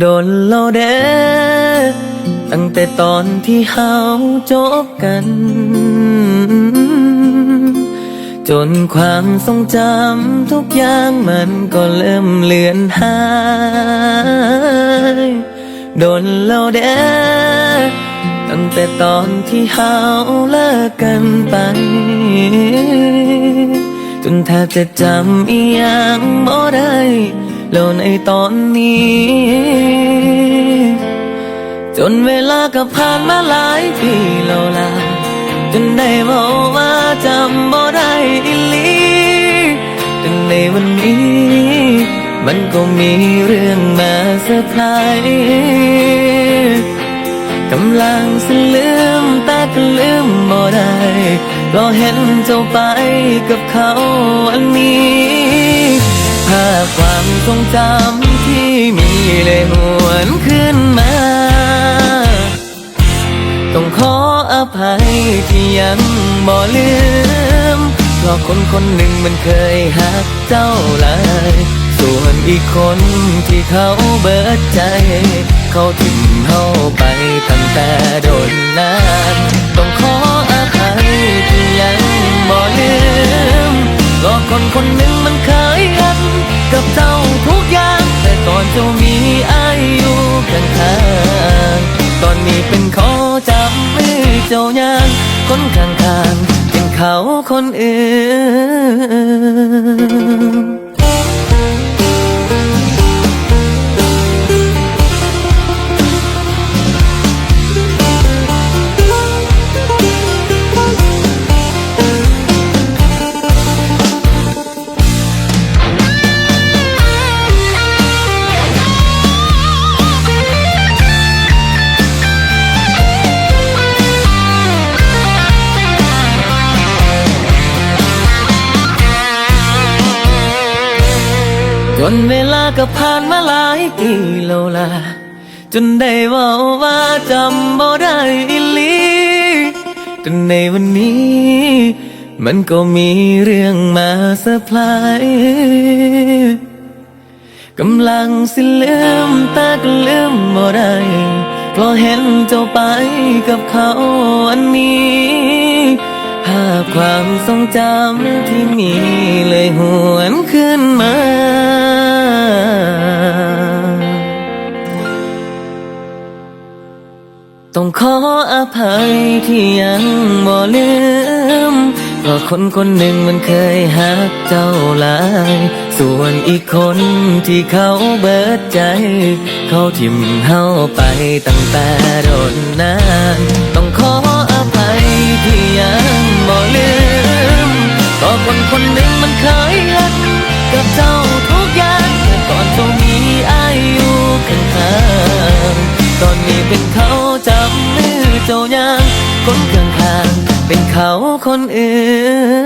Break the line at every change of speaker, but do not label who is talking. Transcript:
โดนเราเด้ตั้งแต่ตอนที่เฮาจบกัน จนความทรงจำทุกอย่างมันก็เริ่มเลือนหาย โดนเราเด้ตั้งแต่ตอนที่เฮาเลิกกันไป จนแทบจะจำอีหยังบ่ได้ แล้วในตอนนี้ จนเวลาก็ผ่านมาหลายปีแล้วล่ะจนได้บอกว่าจำบ่ได้อีหลีแต่ในวันนี้ มันก็มีเรื่องมาเซอร์ไพรส์กำลังสลืมแต่ก็ลืมบ่ได้ก็เห็นเจ้าไปกับเขาอันนี้ ทรงจำที่มีเลยหวนขึ้นมา ต้องขออภัยที่ยังบ่ลืมเพราะคนคนหนึ่งมันเคยหักเจ้าหลายส่วนอีกคนที่เขาเบิดใจ เขาทิ้งเขาไปตั้งแต่โดนนานต้องขออภัยที่ยังบ่ลืมเพราะคนคนหนึ่ง เจ้ายางคนข้างๆเป็นเขาคนอื่น นเวลาก็ผ่านมาหลายปีแล้วล่ะจนได้ว่าว่าจำบ่ได้อีหลีแต่ในวันนี้ มันก็มีเรื่องมาเซอร์ไพรส์กำลังสิลืมแต่ก็ลืมบ่ได้เพราะเห็นเจ้าไปกับเขาอันนี้ ความทรงจำที่มีเลยหวนขึ้นมา ต้องขออภัยที่ยังบ่ลืมเพราะคนคนหนึ่งมันเคยหักเจ้าหลาย ส่วนอีกคนที่เขาเบิดใจ เขาทิมเฮาไปตั้งแต่โดนนาน ต้องขออภัยที่ยัง ลืม ก็คนคนหนึ่งมันเคยหักกับเจ้าทุกอย่างแต่ก่อนเจ้ามีอายุข้างๆตอนนี้เป็นเขาจับมือเจ้ายังคนข้างๆเป็นเขาคนอื่น